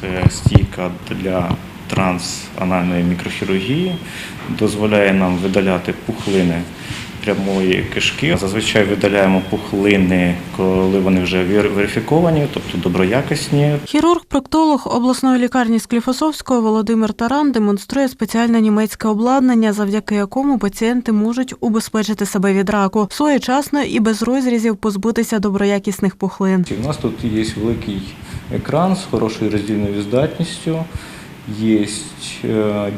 Це стійка для трансанальної мікрохірургії, дозволяє нам видаляти пухлини прямої кишки. Зазвичай видаляємо пухлини, коли вони вже вер- верифіковані, тобто доброякісні. Хірург-проктолог обласної лікарні Скліфосовського Володимир Таран демонструє спеціальне німецьке обладнання, завдяки якому пацієнти можуть убезпечити себе від раку, своєчасно і без розрізів позбутися доброякісних пухлин. У нас тут є великий екран з хорошою роздільною здатністю. Є е,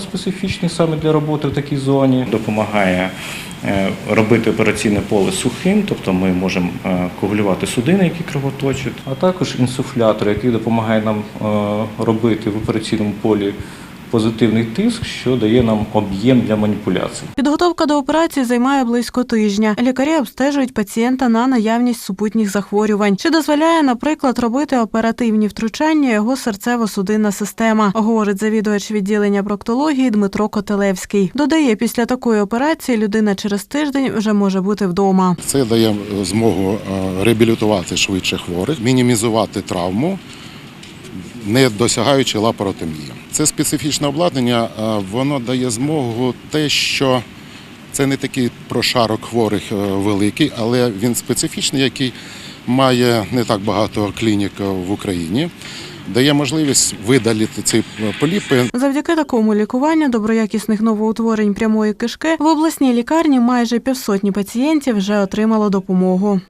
специфічний саме для роботи в такій зоні. Допомагає е, робити операційне поле сухим, тобто ми можемо е, коагулювати судини, які кровоточать, а також інсуфлятор, який допомагає нам робити в операційному полі позитивний тиск, що дає нам об'єм для маніпуляцій. Підготовка до операції займає близько тижня. Лікарі обстежують пацієнта на наявність супутніх захворювань, що дозволяє, наприклад, робити оперативні втручання його серцево-судинна система, говорить завідувач відділення проктології Дмитро Котелевський. Додає, після такої операції людина через тиждень вже може бути вдома. Це дає змогу е, реабілітувати швидше хворих, мінімізувати травму, не досягаючи лапаротомії. Це специфічне обладнання, е, воно дає змогу те, що це не такий прошарок хворих е, великий, але він специфічний, який має не так багато клінік е, в Україні. Дає можливість видалити ці поліпи Завдяки такому лікуванню доброякісних новоутворень прямої кишки в обласній лікарні майже півсотні пацієнтів вже отримало допомогу.